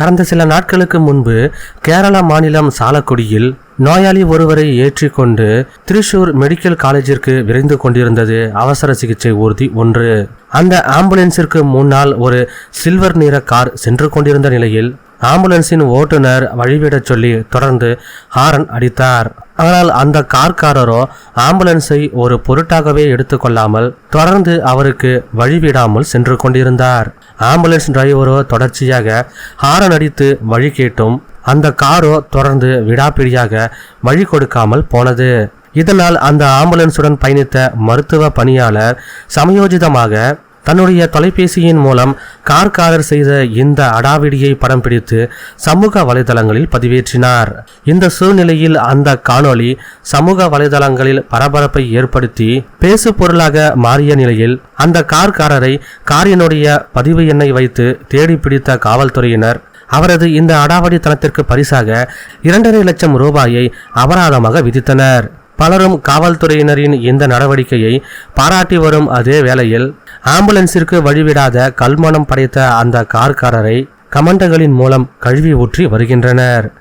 கடந்த சில நாட்களுக்கு முன்பு கேரள மாநிலம் சாலக்குடியில் நோயாளி ஒருவரை ஏற்றிக்கொண்டு திரிசூர் மெடிக்கல் காலேஜிற்கு விரைந்து கொண்டிருந்தது அவசர சிகிச்சை ஊர்தி ஒன்று. அந்த ஆம்புலன்ஸிற்கு முன்னால் ஒரு சில்வர் நிற கார் சென்று கொண்டிருந்த நிலையில் ஆம்புலன்ஸின் ஓட்டுநர் வழிவிடச் சொல்லி தொடர்ந்து ஹாரன் அடித்தார். ஆனால் அந்த கார்காரரோ ஆம்புலன்ஸை ஒரு பொருட்டாகவே எடுத்துக்கொள்ளாமல் தொடர்ந்து அவருக்கு வழிவிடாமல் சென்று கொண்டிருந்தார். ஆம்புலன்ஸ் டிரைவரோ தொடர்ச்சியாக ஹாரன் அடித்து வழி கேட்டும். அந்த காரோ தொடர்ந்து விடாப்பிடியாக வழி கொடுக்காமல் போனது. இதனால் அந்த ஆம்புலன்ஸுடன் பயணித்த மருத்துவ பணியாளர் சமயோஜிதமாக தன்னுடைய தொலைபேசியின் மூலம் கார்காரர் செய்த இந்த அடாவிடியை படம் பிடித்து சமூக வலைதளங்களில் பதிவேற்றினார். இந்த சூழ்நிலையில் அந்த காணொளி சமூக வலைதளங்களில் பரபரப்பை ஏற்படுத்தி பேசு பொருளாக மாறிய நிலையில் அந்த கார்காரரை காரினுடைய பதிவு எண்ணை வைத்து தேடி பிடித்த காவல்துறையினர் அவரது இந்த அடாவடித்தனத்திற்கு பரிசாக இரண்டரை லட்சம் ரூபாயை அபராதமாக விதித்தனர். பலரும் காவல்துறையினரின் இந்த நடவடிக்கையை பாராட்டி வரும் அதே வேளையில் ஆம்புலன்ஸிற்கு வழிவிடாத கல்மணம் படைத்த அந்த கார்காரரை கமண்டங்களின் மூலம் கழுவி ஊற்றி வருகின்றனர்.